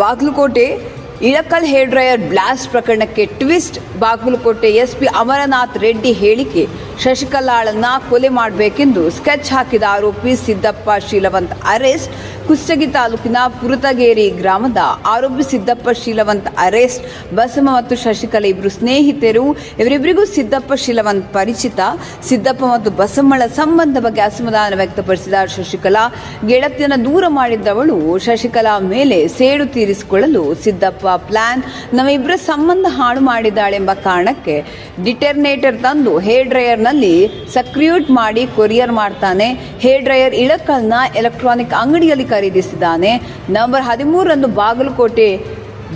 Bagalkote Ilkal hair dryer blast ಪ್ರಕರಣಕ್ಕೆ twist. Bagalkote SP Amarnath Reddy ಹೇಳಿಕೆ ಶಶಿಕಲಾಳನ್ನ ಕೊಲೆ ಮಾಡಬೇಕೆಂದು ಸ್ಕೆಚ್ ಹಾಕಿದ ಆರೋಪಿ ಸಿದ್ದಪ್ಪ ಶೀಲವಂತ್ ಅರೆಸ್ಟ್. ಕುಷ್ಟಗಿ ತಾಲೂಕಿನ ಪುರತಗೇರಿ ಗ್ರಾಮದ ಆರೋಪಿ ಸಿದ್ದಪ್ಪ ಶೀಲವಂತ್ ಅರೆಸ್ಟ್. ಬಸಮ್ಮ ಮತ್ತು ಶಶಿಕಲಾ ಇಬ್ಬರು ಸ್ನೇಹಿತರು, ಇವರಿಬ್ಬರಿಗೂ ಸಿದ್ದಪ್ಪ ಶೀಲವಂತ್ ಪರಿಚಿತ. ಸಿದ್ದಪ್ಪ ಮತ್ತು ಬಸಮ್ಮಳ ಸಂಬಂಧ ಬಗ್ಗೆ ಅಸಮಾಧಾನ ವ್ಯಕ್ತಪಡಿಸಿದ ಶಶಿಕಲಾ ಗೆಳತಿಯನ್ನು ದೂರ ಮಾಡಿದ್ದವಳು ಶಶಿಕಲಾ ಮೇಲೆ ಸೇಡು ತೀರಿಸಿಕೊಳ್ಳಲು ಸಿದ್ದಪ್ಪ ಪ್ಲಾನ್ ನಮ್ಮಿಬ್ಬರ ಸಂಬಂಧ ಹಾಳು ಮಾಡಿದ್ದಾಳೆಂಬ ಕಾರಣಕ್ಕೆ ಡಿಟರ್ನೇಟರ್ ತಂದು ಹೇರ್ ಡ್ರೈಯರ್ನಲ್ಲಿ ಸಕ್ರಿಯೂಟ್ ಮಾಡಿ ಕೊರಿಯರ್ ಮಾಡ್ತಾನೆ. ಹೇರ್ ಡ್ರೈಯರ್ ಇಳಕಲ್ನ ಎಲೆಕ್ಟ್ರಾನಿಕ್ ಅಂಗಡಿಯಲ್ಲಿ ಖರೀದಿಸಿದ್ದಾನೆ. November ಹದಿಮೂರರಂದು Bagalkote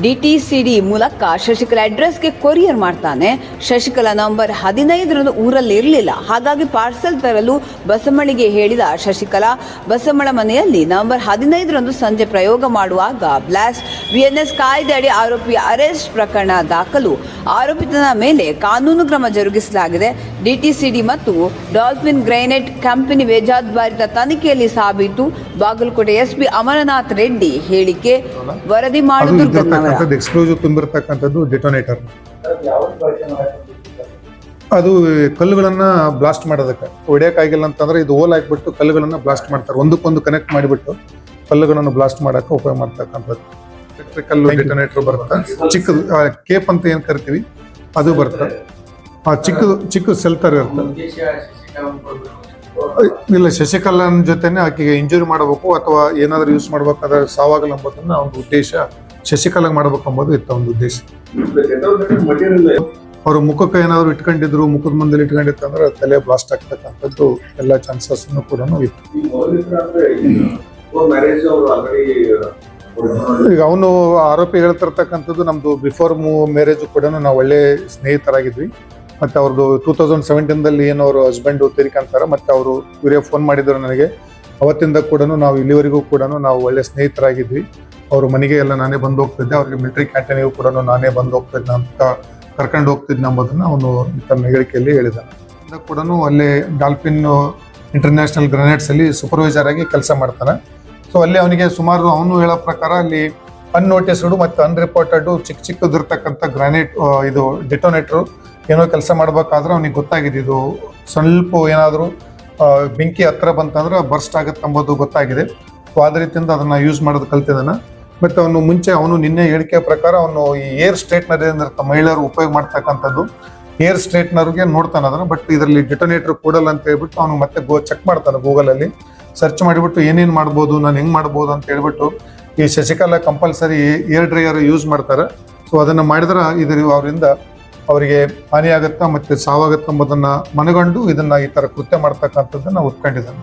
D T C D ಮೂಲಕ ಶಶಿಕಲಾ ಅಡ್ರೆಸ್ಗೆ ಕೊರಿಯರ್ ಮಾಡ್ತಾನೆ. ಶಶಿಕಲಾ ನವೆಂಬರ್ ಹದಿನೈದರಂದು ಊರಲ್ಲಿ ಇರಲಿಲ್ಲ. ಹಾಗಾಗಿ ಪಾರ್ಸೆಲ್ ತರಲು ಬಸಮ್ಮಳಿಗೆ ಹೇಳಿದ ಶಶಿಕಲಾ ಬಸಮ್ಮಳ ಮನೆಯಲ್ಲಿ ನವೆಂಬರ್ ಹದಿನೈದರಂದು ಸಂಜೆ ಪ್ರಯೋಗ ಮಾಡುವಾಗ ಬ್ಲಾಸ್ಟ್ ಬಿಎನ್ಎಸ್ ಕಾಯ್ದೆ ಅಡಿ ಆರೋಪಿಯ ಅರೆಸ್ಟ್ ಪ್ರಕರಣ ದಾಖಲು. ಆರೋಪಿತನ ಮೇಲೆ ಕಾನೂನು ಕ್ರಮ ಜರುಗಿಸಲಾಗಿದೆ. ಡಿಟಿಸಿಡಿ ಮತ್ತು ಡಾಲ್ಫಿನ್ ಗ್ರೈನೆಟ್ ಕಂಪನಿ ಬೇಜಾದ್ವಾರಿತ ತನಿಖೆಯಲ್ಲಿ ಸಾಬೀತು. ಬಾಗಲಕೋಟೆ ಎಸ್ಪಿ ಅಮರನಾಥ್ ರೆಡ್ಡಿ ಹೇಳಿಕೆ ವರದಿ ಮಾಡುವುದು ಎಕ್ಸ್ಪ್ಲೋಸಿವ್ ತುಂಬಿರ್ತಕ್ಕಂಥದ್ದು ಡಿಟೋನೇಟರ್ ಅದು ಕಲ್ಲುಗಳನ್ನ ಬ್ಲಾಸ್ಟ್ ಮಾಡೋದಕ್ಕೆ. ಹೊಡಿಯೋಕ್ಕಾಗಿಲ್ಲ ಅಂತಂದ್ರೆ ಇದು ಓಲ್ ಹಾಕ್ಬಿಟ್ಟು ಕಲ್ಲುಗಳನ್ನ ಬ್ಲಾಸ್ಟ್ ಮಾಡ್ತಾರೆ. ಒಂದಕ್ಕೊಂದು ಕನೆಕ್ಟ್ ಮಾಡಿಬಿಟ್ಟು ಕಲ್ಲುಗಳನ್ನು ಬ್ಲಾಸ್ಟ್ ಮಾಡಕ್ಕೆ ಉಪಯೋಗ ಮಾಡ್ತಕ್ಕಂಥದ್ದು. ಎಲೆಕ್ಟ್ರಿಕಲ್ ಡಿಟೋನೇಟರ್ ಬರುತ್ತೆ? ಚಿಕ್ಕದು ಆ, ಕೇಪ್ ಅಂತ ಏನ್ ಕರಿತೀವಿ? ಅದು ಬರುತ್ತೆ? ಆ ಚಿಕ್ಕದು ಚಿಕ್ಕ ಸೆಲ್ ಇರ್ತದೆ ಇರುತ್ತೆ? ಇಲ್ಲ ಶಶಿಕಲನ್ ಜೊತೆನೆ ಆಕೆಗೆ ಇಂಜುರಿ ಮಾಡಬೇಕು ಅಥವಾ ಏನಾದ್ರೂ ಯೂಸ್ ಮಾಡ್ಬೇಕಾದ್ರೆ ಸಾವಾಗಲ್ಲ ಅಂಬೋದನ್ನ ಒಂದು ಉದ್ದೇಶ ಶಶಿಕಲಾಗ ಮಾಡ್ಬೇಕು ಅಂಬೋದು ಇತ್ತ ಒಂದು ಉದ್ದೇಶ. ಅವರು ಮುಖಕ್ಕೆ ಏನಾದ್ರು ಇಟ್ಕೊಂಡಿದ್ರು ಮುಖದ ಮುಂದೆ ಇಟ್ಕೊಂಡಿತ್ತು ಅಂದ್ರೆ ತಲೆ ಬ್ಲಾಸ್ಟ್ ಆಗ್ತಕ್ಕಂಥದ್ದು ಎಲ್ಲ ಚಾನ್ಸಸ್ ಕೂಡ ಇತ್ತು. ಮ್ಯಾರೇಜ್ ಅವರು ಆಲ್ರೆಡಿ ಈಗ ಅವನು ಆರೋಪಿ ಹೇಳ್ತಿರ್ತಕ್ಕಂಥದ್ದು ನಮ್ದು ಬಿಫೋರ್ ಮ್ಯಾರೇಜ್ ಕೂಡ ನಾವು ಒಳ್ಳೆ ಸ್ನೇಹಿತರಾಗಿದ್ವಿ. ಮತ್ತೆ ಅವ್ರದ್ದು ಟೂ ತೌಸಂಡ್ ಸೆವೆಂಟೀನ್ದಲ್ಲಿ ಏನು ಅವರು ಹಸ್ಬೆಂಡ್ ತೀರಿಕಂತಾರ, ಮತ್ತೆ ಅವರು ಇವರೇ ಫೋನ್ ಮಾಡಿದ್ರು ನನಗೆ. ಅವತ್ತಿಂದ ಕೂಡ ನಾವು ಇಲ್ಲಿವರೆಗೂ ಕೂಡ ನಾವು ಒಳ್ಳೆ ಸ್ನೇಹಿತರಾಗಿದ್ವಿ. ಅವ್ರ ಮನೆಗೆ ಎಲ್ಲ ನಾನೇ ಬಂದು ಹೋಗ್ತಿದ್ದೆ, ಅವ್ರಿಗೆ ಮಿಲಿಟರಿ ಕ್ಯಾಂಟೀನಿಗೂ ಕೂಡ ನಾನೇ ಬಂದು ಹೋಗ್ತಿದ್ದೆ ಅಂತ ಕರ್ಕೊಂಡು ಹೋಗ್ತಿದ್ದೆ ಎಂಬುದನ್ನ ಅವನು ತನ್ನ ಹೇಳಿಕೆಯಲ್ಲಿ ಹೇಳಿದ್ದಾನೆ ಕೂಡ ಅಲ್ಲೇ ಡಾಲ್ಫಿನ್ ಇಂಟರ್ನ್ಯಾಷನಲ್ ಗ್ರನೇಡ್ಸ್ ಅಲ್ಲಿ ಸೂಪರ್ವೈಸರ್ ಆಗಿ ಕೆಲಸ ಮಾಡ್ತಾನೆ. ಸೊ ಅಲ್ಲಿ ಅವನಿಗೆ ಸುಮಾರು ಅವನು ಹೇಳೋ ಪ್ರಕಾರ ಅಲ್ಲಿ ಅನ್ನೋಟಿಸ್ಡ್ ಮತ್ತು ಅನ್ರಿಪೋರ್ಟೆಡ್ ಚಿಕ್ಕ ಚಿಕ್ಕದಿರ್ತಕ್ಕಂಥ ಗ್ರಾನೈಟ್ ಇದು ಡಿಟೋನೇಟ್ರು ಏನೋ ಕೆಲಸ ಮಾಡಬೇಕಾದ್ರೆ ಅವನಿಗೆ ಗೊತ್ತಾಗಿದೆ. ಇದು ಸ್ವಲ್ಪ ಏನಾದರೂ ಬೆಂಕಿ ಹತ್ರ ಬಂತಂದ್ರೆ ಬರ್ಸ್ಟ್ ಆಗುತ್ತೆ ಅಂಬೋದು ಗೊತ್ತಾಗಿದೆ. ಸೊ ಅದೇ ರೀತಿಯಿಂದ ಅದನ್ನು ಯೂಸ್ ಮಾಡೋದು ಕಲ್ತಿದ್ದಾನೆ. ಮತ್ತು ಅವನು ಮುಂಚೆ ಅವನು ನಿನ್ನೆ ಹೇಳಿಕೆ ಪ್ರಕಾರ ಅವನು ಈ ಏರ್ ಸ್ಟ್ರೇಟ್ನರ್ ಮಹಿಳೆಯರು ಉಪಯೋಗ ಮಾಡ್ತಕ್ಕಂಥದ್ದು. ಏರ್ ಸ್ಟ್ರೇಟ್ನರ್ಗೆ ನೋಡ್ತಾನೆ ಅದನ್ನು ಬಟ್ ಇದರಲ್ಲಿ ಡಿಟೋನೇಟ್ರ್ ಕೊಡಲ್ಲ ಅಂತ ಹೇಳ್ಬಿಟ್ಟು ಅವನು ಮತ್ತೆ ಗೋ ಚೆಕ್ ಮಾಡ್ತಾನೆ ಗೂಗಲಲ್ಲಿ ಸರ್ಚ್ ಮಾಡಿಬಿಟ್ಟು ಏನೇನು ಮಾಡ್ಬೋದು, ನಾನು ಹೆಂಗ್ ಮಾಡ್ಬೋದು ಅಂತ ಹೇಳ್ಬಿಟ್ಟು ಈ Shashikala compulsory air dryer use ಮಾಡ್ತಾರೆ. ಸೊ ಅದನ್ನ ಮಾಡಿದ್ರೆ ಇದ್ರ ಅವರಿಂದ ಅವರಿಗೆ ಹಾನಿಯಾಗತ್ತಾ ಮತ್ತೆ ಸಾವಾಗತ್ತಾ ಎಂಬುದನ್ನು ಮನಗಂಡು ಇದನ್ನ ಈ ತರ ಕೃತ್ಯ ಮಾಡ್ತಕ್ಕಂಥದ್ದನ್ನು ಒಪ್ಕೊಂಡಿದ್ದಾನೆ.